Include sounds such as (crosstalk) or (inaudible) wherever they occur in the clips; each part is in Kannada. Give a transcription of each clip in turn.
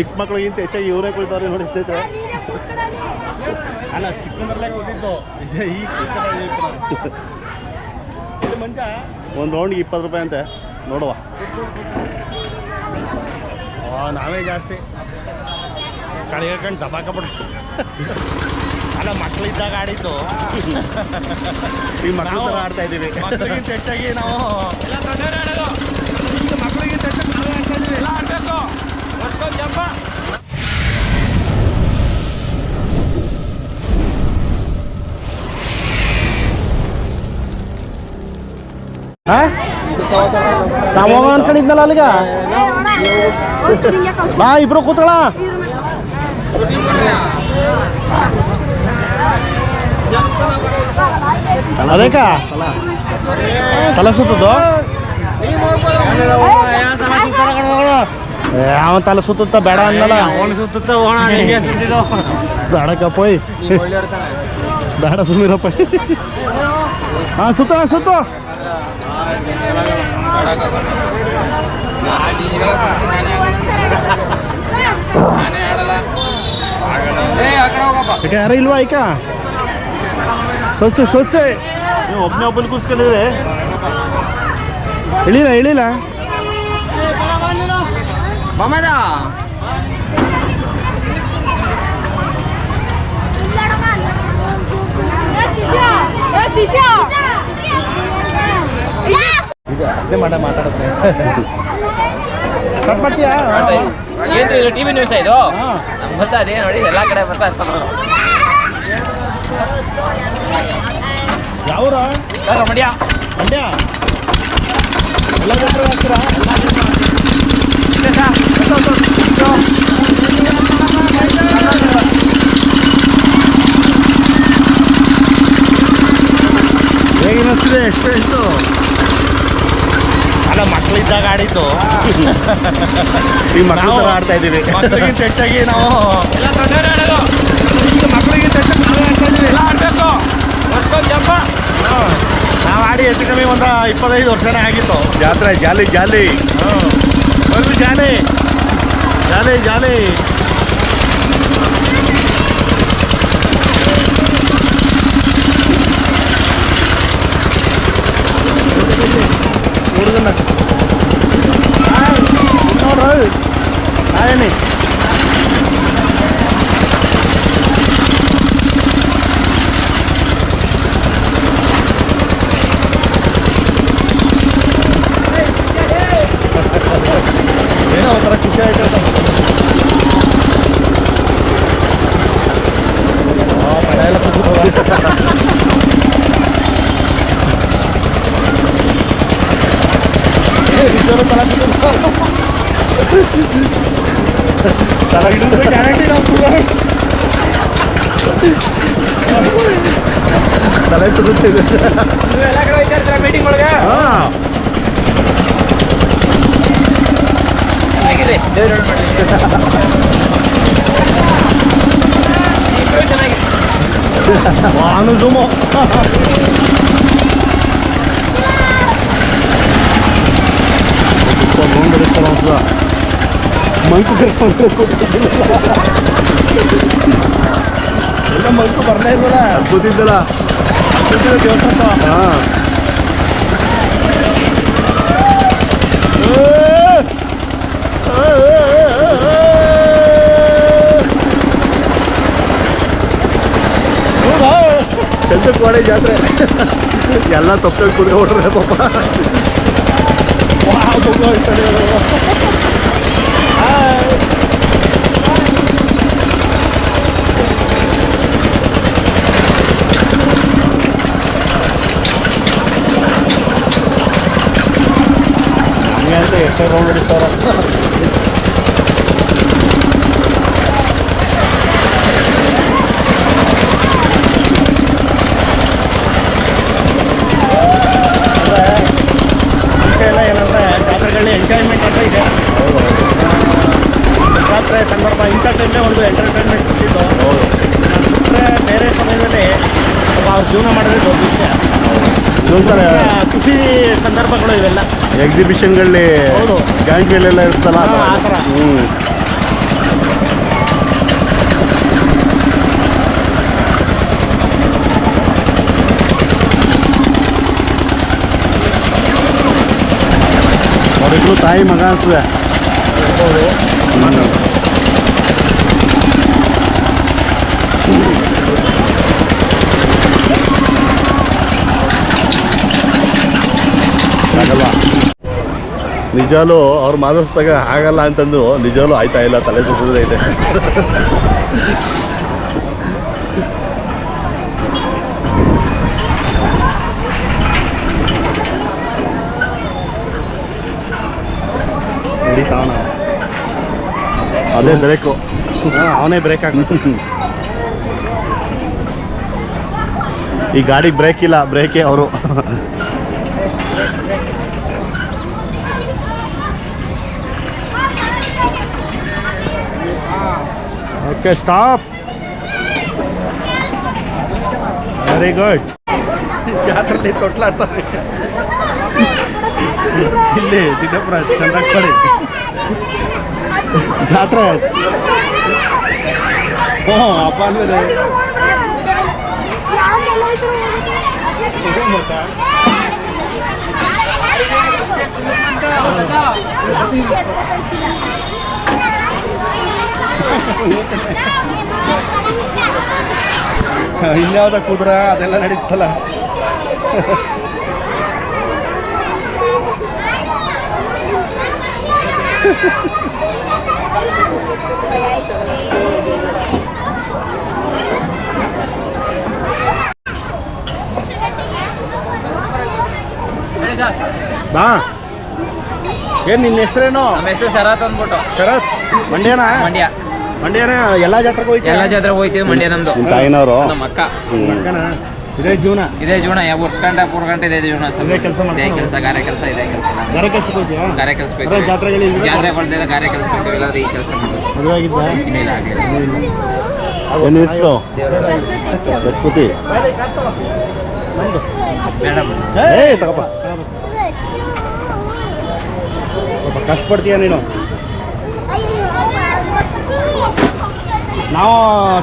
ಚಿಕ್ಕ ಮಕ್ಳಿಗಿಂತ ಹೆಚ್ಚಾಗಿ ಇವರೇ ಕೊಡ್ತಾರೆ ನೋಡಿ ಸ್ನೇಹಿತರೆ. ಅಲ್ಲ ಚಿಕ್ಕಂದ್ರಲ್ಲೇ ಈಗ ಮಂಜ? ಒಂದು ರೌಂಡ್ಗೆ ಇಪ್ಪತ್ತು ರೂಪಾಯಿ ಅಂತೆ. ನೋಡುವ. ಆ, ನಾವೇ ಜಾಸ್ತಿ. ಕಳೆ ಹೇಳ್ಕೊಂಡು ದಬಾಕ ಬಿಡ್ತು. ಅಲ್ಲ ಮಕ್ಕಳಿದ್ದಾಗ ಆಡಿದ್ದು. ಈ ಮಕ್ಕಳು ಆಡ್ತಾ ಇದ್ದೀವಿ. ಮಕ್ಕಳಿಗಿಂತ ಹೆಚ್ಚಾಗಿ ನಾವು ಇದೀವಿ ನಾವು ಹೋಗೋಣ ಅನ್ಕೊಂಡಿದ್ನಲ್ಲ ಅಲ್ಲಿಗ ಬಾ ಇಬ್ರು ಕೂತ್ಕೊಳ್ಳ ಅದಕ್ಕ ತಲ ಅವನ ತಲೆ ಸುತ್ತ ಬೇಡ ಅನ್ನಲ್ಲ ಬೇಡಕ್ಕಪ್ಪ. ಬೇಡ ಸುಮೀರಪ್ಪ ಹಾ ಸುತ್ತ ಸುತ್ತ. ಯಾಕೆ ಯಾರು ಇಲ್ವಾ ಐಕ ಸ್ವಚ್ಛ ಸ್ವಚ್ಛ. ನೀವು ಒಬ್ಬನೇ ಒಬ್ಬನ ಕೂಸ್ಕೊಂಡಿದ್ರೆ ಇಳಿಲ್ಲ ಇಳಿಲ್ಲ ಅದೇ ಮಾಡ ಮಾತಾಡುತ್ತೆ. ಕಟ್ ಮಾಡ್ತೀಯಾ? ಏನು ಇದು ಟಿವಿ ನ್ಯೂಸ್ ಇದು? ನಮ್ಗೆ ಗೊತ್ತಾ ಅದೇ ನೋಡಿ ಎಲ್ಲ ಕಡೆ ಬರ್ತಾ ಇರ್ತಾನೆ ಯಾವ್ರ? ಸರ್ ಮಂಡ್ಯ? ಮಂಡ್ಯ. ಎಲ್ಲ ಜನರು ಹಾಕ್ತೀರಾ ಹೇಗೆ ಅನಿಸ್ತಿದೆ ಎಕ್ಸ್ಪೀರಿಯನ್ಸು ಅಲ್ಲ ಮಕ್ಕಳಿದ್ದಾಗ ಆಡಿದ್ದು (laughs) ಈಗ ಮಕ್ಕಳು ತರ ಥರ ಆಡ್ತಾ ಇದ್ದೀವಿ ಹೆಚ್ಚಾಗಿ ನಾವು ಎಲ್ಲ ದೊಡ್ಡವರೇ ಆಡೋದು. ಈಗ ಮಕ್ಕಳಿಗಿಂತ ಹೆಚ್ಚಾಗಿ ನಾವು ಆಡ್ತಾ ಎಲ್ಲ ಆಡ್ಬೇಕು. ನಾವು ಆಡಿ ಹೆಚ್ಚು ಕಮ್ಮಿ ಒಂದು ಇಪ್ಪತ್ತೈದು ವರ್ಷನೇ ಆಗಿತ್ತು. ಜಾತ್ರೆ ಜಾಲಿ ಜಾಲಿ. ಒಂದು ಜಾಲಿ. ಜಾಲಿ ಜಾಲಿ ಹುಡುಗನ ನೋಡ್ರಿ ಆಯನಿ ಏನೋ ಒಂಥರ ಖುಷಿ ಆಯ್ತು ಆ, ಮಳೆ ಎಲ್ಲ ಸುತ್ತುತ್ತಲ್ಲ. ಏ, ನಿಜವಾಗ್ಲೂ ತಲೆ ಸುತ್ತುತ್ತೆ. ತಲೆ ಹಿಡಿದ್ರೆ ಗ್ಯಾರಂಟಿ ನಾವು ಸುಳ್ಳು. ತಲೆ ಸುತ್ತುತ್ತಿದೆ ನೀವು ಎಲ್ಲ ಕಡೆ ಹೋಗ್ತಾ ಇರ್ತೀರಾ ಮೀಟಿಂಗ್ ಒಳಗೆ ಹಾಂ ಚೆನ್ನಾಗಿದೆ ದೇವ್ರು ಮಾಡಿ ಇಬ್ಬರು ಚೆನ್ನಾಗಿದೆ. ವಾನು ಜುಮು ಮಂಕು ಕರ್ಕೊಂಡು ಎಲ್ಲ ಮಲ್ಕು ಬರ್ಲೇ ಇಲ್ವಲ್ಲ? ಕೂತಿದ್ದಲ್ಲ ಮಾಡಿ ಜಾತ್ರೆ ಎಲ್ಲ ತಪ್ಪು ಕುದಿ ಹೊಡ್ರೆ ಪಾಪ ಮಗು ಒಬ್ಬ ಇಂಥ ಒಂದು ಎಂಟರ್ಟೈನ್ಮೆಂಟ್ ಸಿಕ್ಕಿದ್ದು. ಅಂದರೆ ಬೇರೆ ಸಮಯದಲ್ಲಿ ಒಬ್ಬ ಅವ್ರ ಜೀವನ ಮಾಡಿದ್ರೆ ದೊಡ್ಡ ವಿಷಯ. ಖುಷಿ ಸಂದರ್ಭಗಳು ಇವೆಲ್ಲ. ಎಕ್ಸಿಬಿಷನ್ಗಳಲ್ಲಿ ಹೌದು. ಗ್ಯಾಂಗ್ಲೆಲ್ಲ ಇರ್ತಲ್ಲ ಆ ಥರ. ಹ್ಞೂ ಅವರಿಬ್ರು ತಾಯಿ ಮಗ ಅನ್ಸುವೆ. ಹೌದು. ನಿಜಾಲು ಅವ್ರು ಮಾತಾಡಿಸ್ದಾಗ ಆಗಲ್ಲ ಅಂತಂದು ನಿಜಾಲು ಆಯ್ತಾ ಇಲ್ಲ? ತಲೆ ಹಿಡಿತಾವನ ಅದೇ ಬ್ರೇಕು. ಅವನೇ ಬ್ರೇಕ್ ಹಾಕ ಈ ಗಾಡಿ ಬ್ರೇಕ್ ಇಲ್ಲ ಬ್ರೇಕೇ ಅವರು. ಓಕೆ ಸ್ಟಾಪ್ ವೆರಿ ಗುಡ್ ಜಾತ್ರೆಲಿ ತೊಟ್ಲಾಡ್ತಾರೆ ಇಲ್ಲಿ ದಿನಪುರ ಚಂದ ಕೊಡಿ ಜಾತ್ರೆ ಹ್ಞೂ ಹಬ್ಬ ಅಂದ್ರೆ (laughs) ಇನ್ಯಾವ್ದ ಕುದುರ ಅದೆಲ್ಲ ನಡೀತಲ್ಲ. ಬಾ. ಏನ್ ನಿನ್ನ ಹೆಸರೇನು? ನಮ್ಮ ಹೆಸರು ಶರತ್ ಅಂದ್ಬಿಟ್ಟು. ಶರತ್? ಮಂಡ್ಯನಾ? ಮಂಡ್ಯ. ಮಂಡ್ಯನ ಎಲ್ಲಾ ಜಾತ್ರೆಗೆ ಹೋಯ್ತು ಎಲ್ಲಾ ಜಾತ್ರೆ ಹೋಯ್ತೀವಿ ಮಂಡ್ಯ ನಮ್ದು. ನಿಮ್ಮ ತಾಯಿನವರು? ನಮ್ಮ ಅಕ್ಕ. ಇದೇ ಜೀವನ? ಇದೇ ಜೀವನ ಯಾವ ವರ್ಷ ಇದೆ ಜೀವನ. ಸರ್. ಇದೇ ಕೆಲ್ಸ ಇದೇ ಕೆಲಸ ಗಾರೆ ಕೆಲಸ ಇದೆ ಕೆಲಸ. ಗಾರೆ ಕೆಲಸ ಜಾತ್ರೆಗಳಿಗೆ ಜಾತ್ರೆ ಗಾರೆ ಕೆಲಸ ಇಲ್ಲಾಂದ್ರೆ ಈ ಕೆಲಸ ಮಾಡ್ಬೇಕು ಮದುವೆ ಆಗಿದ್ದ ಇನ್ನಿಲ್ಲ ಆಗಲಿಲ್ಲ. ಏನು ಹೆಸರು? ಪ್ರಕೃತಿ ಮೇಡಮ್ ಏ ತಗಪ್ಪ ಸ್ವಲ್ಪ ಕಷ್ಟಪಡ್ತೀಯ ನೀನು? ನಾವು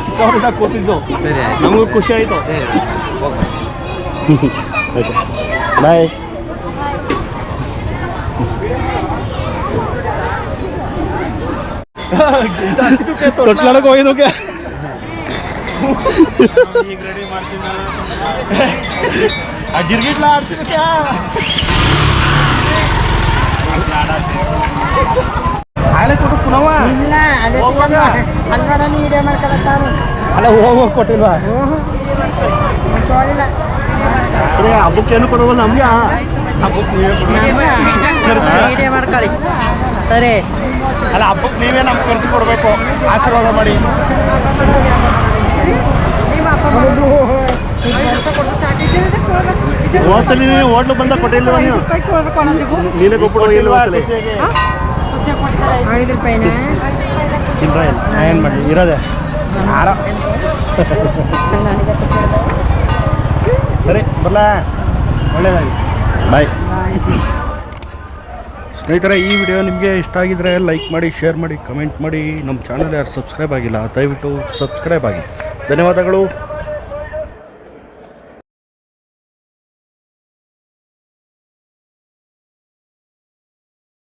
ಚಿಕ್ಕವರಿಂದ ಕೂತಿದ್ದು. ಸರಿ. ಆಯ್ತು. ನಮಗೂ ಖುಷಿ ಆಯ್ತು. ಸರಿ. ಹೋಗ್ಬಾ. ಆಯ್ತು ಬಾಯ್. ತೊಟ್ಲಾಡಕ್ಕೆ ಹೋಗಿದ್ದಕ್ಕೆ ಈಗ ರೆಡಿ ಮಾಡ್ತೀನಿ ಆ ಗಿರ್ಗಿಟ್ಲ ಆಗ್ತಿದಕ್ಕೆ ಆಲೆ ಕೊಟ್ಟು ಪುನವ ಇಲ್ಲ ಅದೇ? ಹನ್ನೆರಡನೇ ವಿಡಿಯೋ ಮಾಡ್ಕೊಳತ್ತಾರು ಅಲ್ಲ ಹೋಗೋಗಿ ಕೊಟ್ಟಿಲ್ವಾ? ನೋಡಿಲ್ಲ ಅದೇ ಹಬ್ಬಕ್ಕೇನು ಕೊಡವಲ್ಲ ನಮ್ಗೆ? ಹಬ್ಬಕ್ಕೆ ನೀವೇ. ವಿಡಿಯೋ ಮಾಡ್ಕೊಳ್ಳಿ. ಸರಿ. ಅಲ್ಲ ಹಬ್ಬಕ್ಕೆ ನೀವೇ ನಮ್ಗೆ ಖರ್ಚು ಕೊಡಬೇಕು. ಆಶೀರ್ವಾದ ಮಾಡಿ. ಹೋದ್ಸಲಿ ನೀವು ಹೋಟ್ಲು ಬಂದ ಕೊಟ್ಟಿಲ್ವಾ ನೀವು? ನೀನೇ ಕೊಟ್ಟು ಇಲ್ವಾ ಐದು ರೂಪಾಯಿನ? ಚಿಲ್ಲರ ಇಲ್ಲ ಏನು ಮಾಡಿ ಇರೋದೆ? ಆರ ಸರಿ ಬರಲ? ಒಳ್ಳೇದಾಗಿ ಬಾಯ್ ಸ್ನೇಹಿತರೆ ಈ ವಿಡಿಯೋ ನಿಮಗೆ ಇಷ್ಟ ಆಗಿದ್ರೆ ಲೈಕ್ ಮಾಡಿ ಶೇರ್ ಮಾಡಿ ಕಮೆಂಟ್ ಮಾಡಿ. ನಮ್ಮ ಚಾನಲ್ ಯಾರು ಸಬ್ಸ್ಕ್ರೈಬ್ ಆಗಿಲ್ಲ ದಯವಿಟ್ಟು ಸಬ್ಸ್ಕ್ರೈಬ್ ಆಗಿ. ಧನ್ಯವಾದಗಳು.